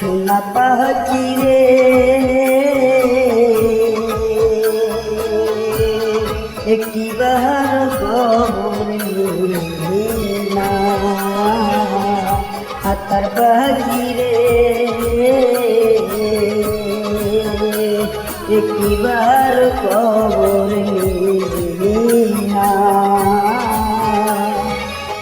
সোনা পাখি রে। একটি বাহার খবর না। হাতার পাখি রে। একটি বার খবর না।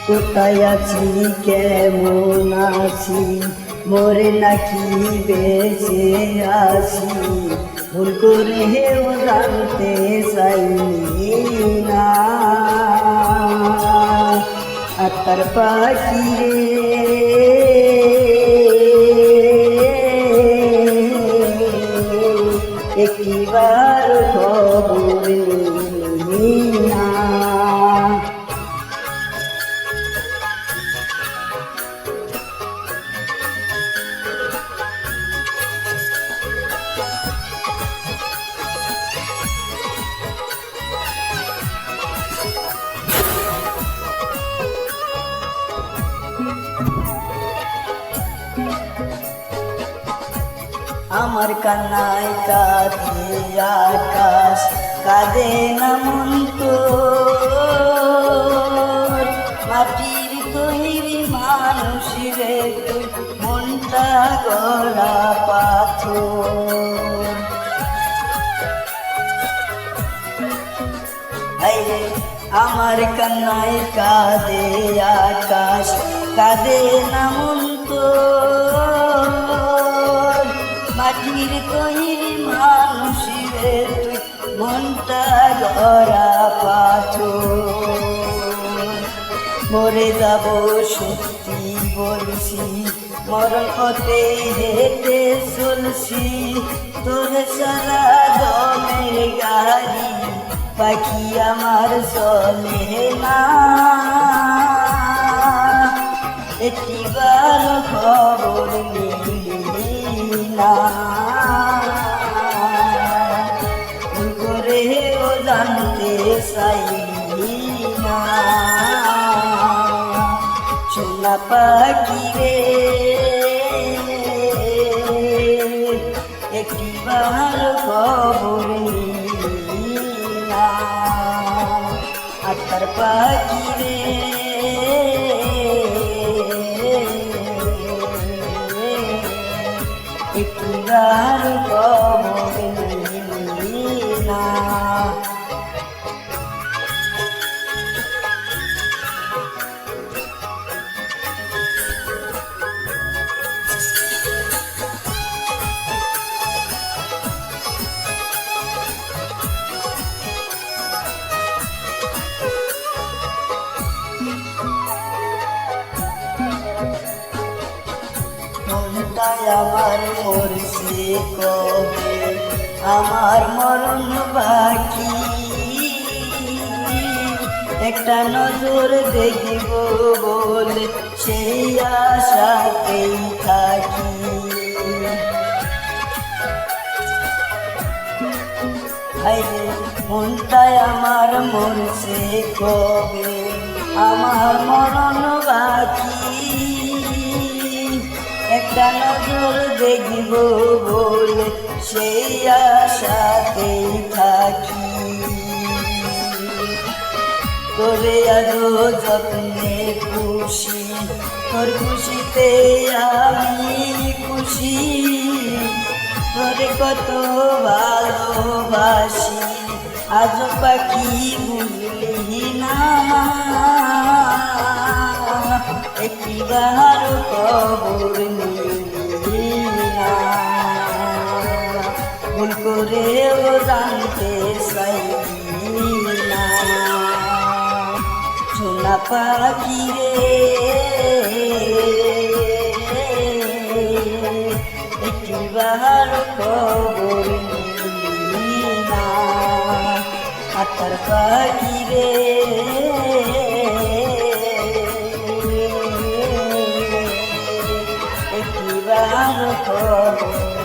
কোথায় আছি, কেমন আছি? মরে নাকি বেঁচে আছি। ভুল করে হেও জানতে চাইনি না। আত্মার পাখি রে আমার কান্নায় কাঁদে আকাশ, কাঁদে না মন তো। মাটির তৈরি মানুষ রে তুই মনটা গড়া পাথর। আমার কান্নায় কাঁদে আকাশ, কাঁদে না মন তো। মাটির তৈরি মানুষ তুই মনটা গড়া পাথর। মরে যাব সত্যি বলছি, মরণ হতে হেঁটে চলছি। তোর সারা দমের গাড়ি, পাখি আমার চলে না। একটিবার খবর নিলি না। সোনা পাখি রে। একটিবার খবর নিলি আত্মার পাখি রে। একটিবার খবর মনটাই আমার মরছে কবে? আমার মরণ বাকি। একটা নজর দেখব বলে সেই আশাতেই থাকি। মনটাই আমার মরছে কবে? আমার মরণ বাকি। একটা নজর দেখব বলে সেই আশাতেই থাকি। তোরে আজো যত্নে খুশি, তোর খুশিতে আমি খুশি। তোরে কত ভালোবাসি আজ পাখি বুঝলি না একটিবার খবর নিলি ভুল করে ও জানতে চাইলি না সোনা পাখি রে একটিবার খবর না আতার পাখি রে একটিবার খবর